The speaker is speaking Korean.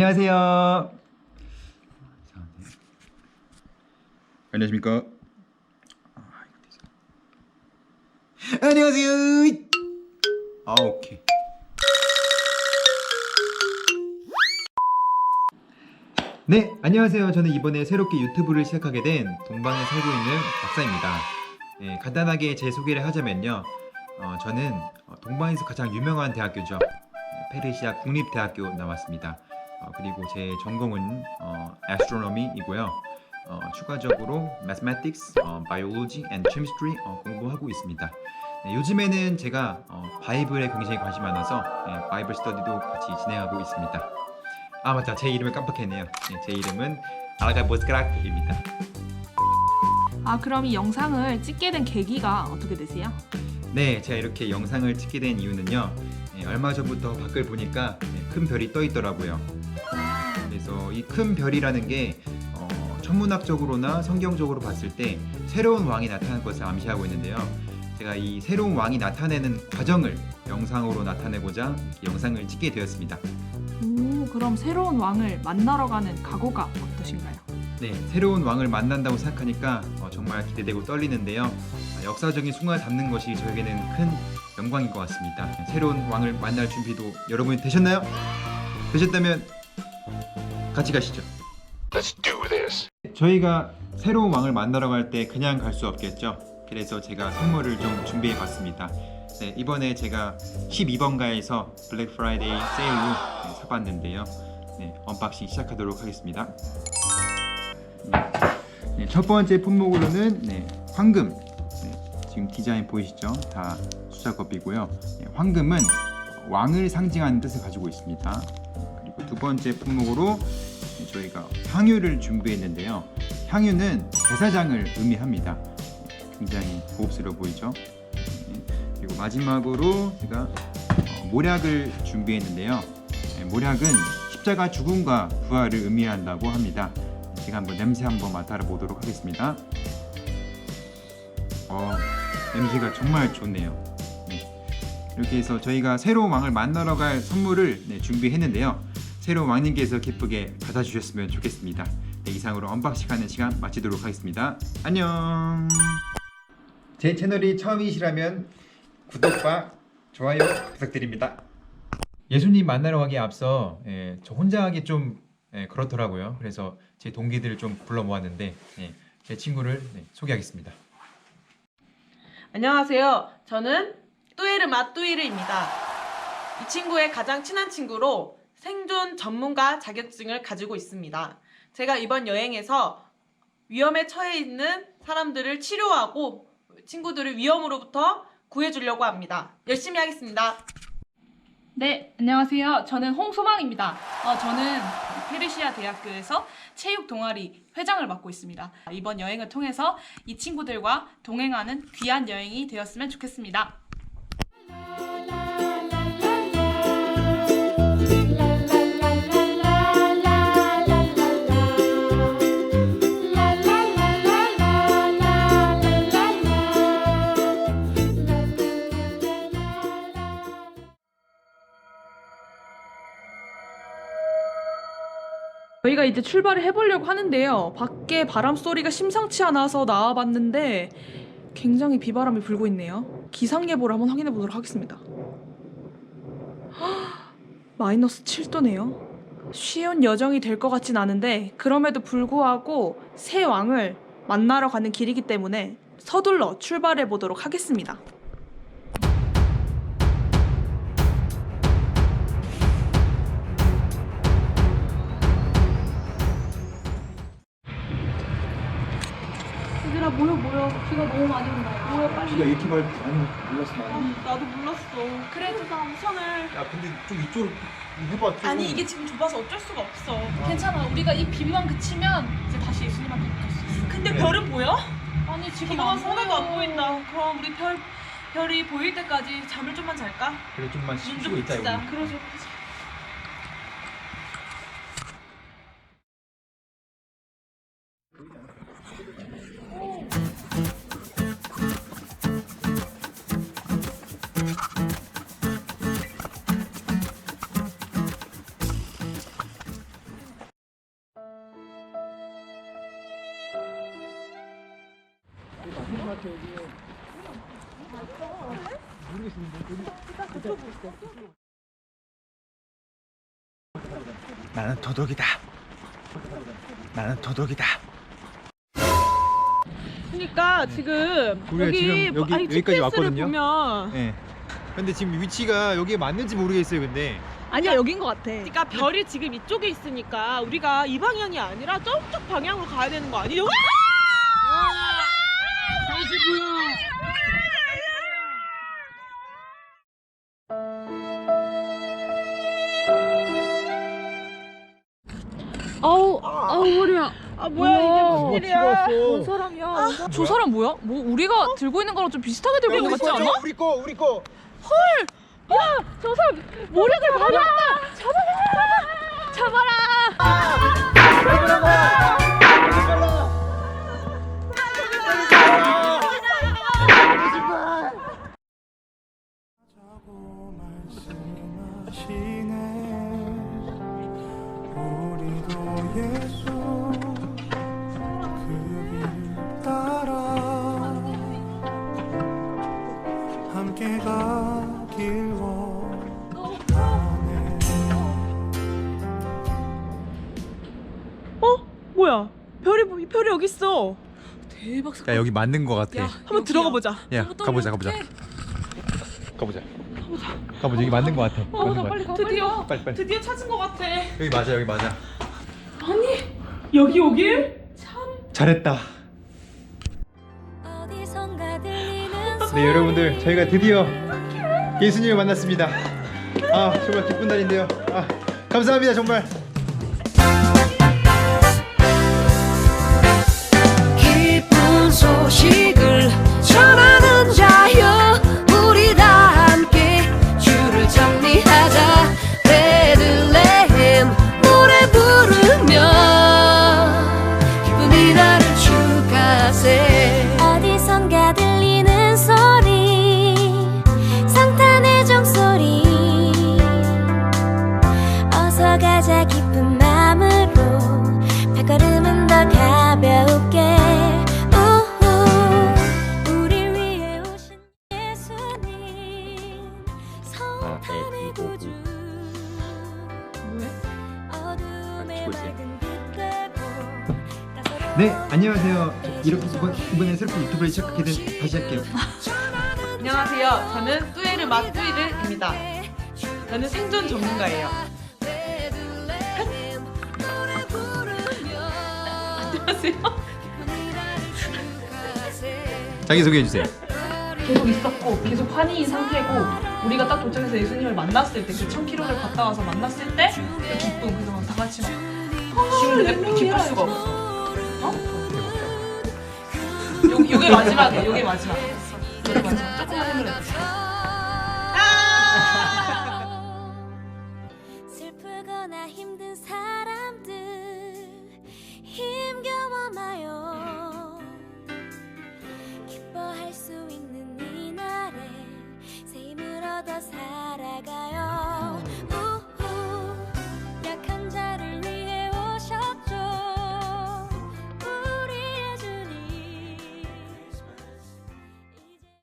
안녕하세요. 안녕하십니까? 안녕하세요. 아 오케이. 네, 안녕하세요. 저는 이번에 새롭게 유튜브를 시작하게 된 동방에 살고 있는 박사입니다. 네, 간단하게 제 소개를 하자면요. 어, 저는 어, 동방에서 가장 유명한 대학교죠. 네, 페르시아 국립대학교 나왔습니다. 어, 그리고 제 전공은 어, astronomy이고요. 어, 추가적으로 mathematics, 어, biology and chemistry 어, 공부하고 있습니다. 네, 요즘에는 제가 어, 바이블에 굉장히 관심 많아서 네, 바이블 스터디도 같이 진행하고 있습니다. 아 맞다 제 이름을 깜빡했네요. 네, 제 이름은 알가 보스크락입니다. 아 그럼 이 영상을 찍게 된 계기가 어떻게 되세요? 네, 제가 이렇게 영상을 찍게 된 이유는요. 네, 얼마 전부터 밖을 보니까 네, 큰 별이 떠 있더라고요. 그래서 이 큰 별이라는 게 어, 천문학적으로나 성경적으로 봤을 때 새로운 왕이 나타날 것을 암시하고 있는데요. 제가 이 새로운 왕이 나타내는 과정을 영상으로 나타내고자 영상을 찍게 되었습니다. 오 그럼 새로운 왕을 만나러 가는 각오가 어떠신가요? 네, 새로운 왕을 만난다고 생각하니까 어, 정말 기대되고 떨리는데요. 아, 역사적인 순간을 담는 것이 저에게는 큰 영광인 것 같습니다. 새로운 왕을 만날 준비도 여러분이 되셨나요? 되셨다면 같이 가시죠. Let's do this. 저희가 새로운 왕을 만나러 갈 때 그냥 갈 수 없겠죠. 그래서 제가 선물을 좀 준비해 봤습니다. 네, 이번에 제가 12번가에서 블랙 프라이데이 세일로 네, 사봤는데요. 네, 언박싱 시작하도록 하겠습니다. 네, 첫 번째 품목으로는 네, 황금. 네, 지금 디자인 보이시죠? 다 수작업이고요. 네, 황금은 왕을 상징하는 뜻을 가지고 있습니다. 그리고 두 번째 품목으로 네, 저희가 향유를 준비했는데요. 향유는 제사장을 의미합니다. 굉장히 고급스러워 보이죠? 네, 그리고 마지막으로 제가 어, 모략을 준비했는데요. 네, 모략은 십자가 죽음과 부활을 의미한다고 합니다. 제가 한번 냄새 한번 맡아 보도록 하겠습니다. 어, 냄새가 정말 좋네요. 네. 이렇게 해서 저희가 새로운 왕을 만나러 갈 선물을 네, 준비했는데요. 새로운 왕님께서 기쁘게 받아주셨으면 좋겠습니다. 네, 이상으로 언박싱하는 시간 마치도록 하겠습니다. 안녕. 제 채널이 처음이시라면 구독과 좋아요 부탁드립니다. 예수님 만나러 가기에 앞서 예, 저 혼자 하기 좀 예, 그렇더라고요. 그래서 제 동기들을 좀 불러 모았는데 예, 제 친구를 네, 소개하겠습니다. 안녕하세요. 저는 뚜에르 마 뚜이르입니다. 이 친구의 가장 친한 친구로 생존 전문가 자격증을 가지고 있습니다. 제가 이번 여행에서 위험에 처해 있는 사람들을 치료하고 친구들을 위험으로부터 구해주려고 합니다. 열심히 하겠습니다. 네 안녕하세요. 저는 홍소망입니다. 어, 저는 페르시아 대학교에서 체육 동아리 회장을 맡고 있습니다. 이번 여행을 통해서 이 친구들과 동행하는 귀한 여행이 되었으면 좋겠습니다. 저희가 이제 출발을 해보려고 하는데요. 밖에 바람 소리가 심상치 않아서 나와봤는데 굉장히 비바람이 불고 있네요. 기상 예보를 한번 확인해 보도록 하겠습니다. 헉, 마이너스 7도네요. 쉬운 여정이 될 것 같진 않은데 그럼에도 불구하고 새 왕을 만나러 가는 길이기 때문에 서둘러 출발해 보도록 하겠습니다. 얘들아 모여 모여 비가 너무 많이 온다 모여 빨리 이렇게 말 아니 몰랐어 나. 나도 몰랐어. 그래도 나 우선을. 야 근데 좀 이쪽으로 해봐. 좀. 아니 이게 지금 좁아서 어쩔 수가 없어. 괜찮아 우리가 이 비만 그치면 이제 다시 예수님한테 붙을 수 있어 근데 별은 보여? 아니 지금 비가 안 와서 하나도 안. 보인다. 그럼 우리 별 별이 보일 때까지 잠을 좀만 잘까? 그래 좀만 눈 쉬고 좀 있자. 우리. 그러죠. 나는 도둑이다. 나는 도둑이다. 그러니까 지금 네. 여기 지금 여기- 아니, 여기까지 왔거든요. 보면 예. 근데 지금 위치가 여기에 맞는지 모르겠어요. 근데 아니야 여긴 것 같아. 그러니까 별이 지금 이쪽에 있으니까 우리가 이 방향이 아니라 저쪽 방향으로 가야 되는 거 아니에요? 아우 아우 머리야. 아 뭐야 이게 무슨 일이야? 뭔 사람이야? 저 사람 뭐야? 뭐 우리가 들고 있는 거랑 좀 비슷하게 들고 있는 거 같지 않아? 우리 거, 우리 거. 저 사람 머리를 받아. 잡아라. 잡아라. 별이 여기 있어. 대박 야 여기 맞는 거 같아. 야, 한번 들어가 보자. 야 가보자, 가보자. 가보자. 가보자. 여기 맞는 거 같아. 맞는 거 같아. 드디어 빨리 빨리. 드디어 찾은 것 같아. 여기 맞아, 여기 맞아. 여기 여기? 잘했다. 어디선가 들리는 네 여러분들 저희가 드디어 예수님을 만났습니다. 아 정말 기쁜 날인데요. 아 감사합니다 정말. 소식을 전하는 자여 우리 다 함께 주를 정리하자. 베들레헴 노래 부르며 기분이 나를 축하세. 어디선가 들리는 소리 성탄의 종소리. 어서 가자 네 안녕하세요. 저 이렇게 이번 이번에 새롭게 유튜브를 시작하게 된 다시 할게요. 안녕하세요. 저는 뚜에르 맛 뚜이르입니다. 저는 생존 전문가예요. 안녕하세요. 자기 소개해 주세요. 계속 있었고 계속 환희인 상태고 우리가 딱 도착해서 예수님을 만났을 때 그 1000km를 갔다 와서 만났을 때 그 기쁨 그래서 막다 같이 막 지금 내 기쁠 수가 없어. 요, 요게 마지막이야. 요게 마지막. 아! 슬프거나 힘든 사람들 힘겨워 마요. 기뻐할 수 있는 이날에 새 힘을 얻어 살아가요.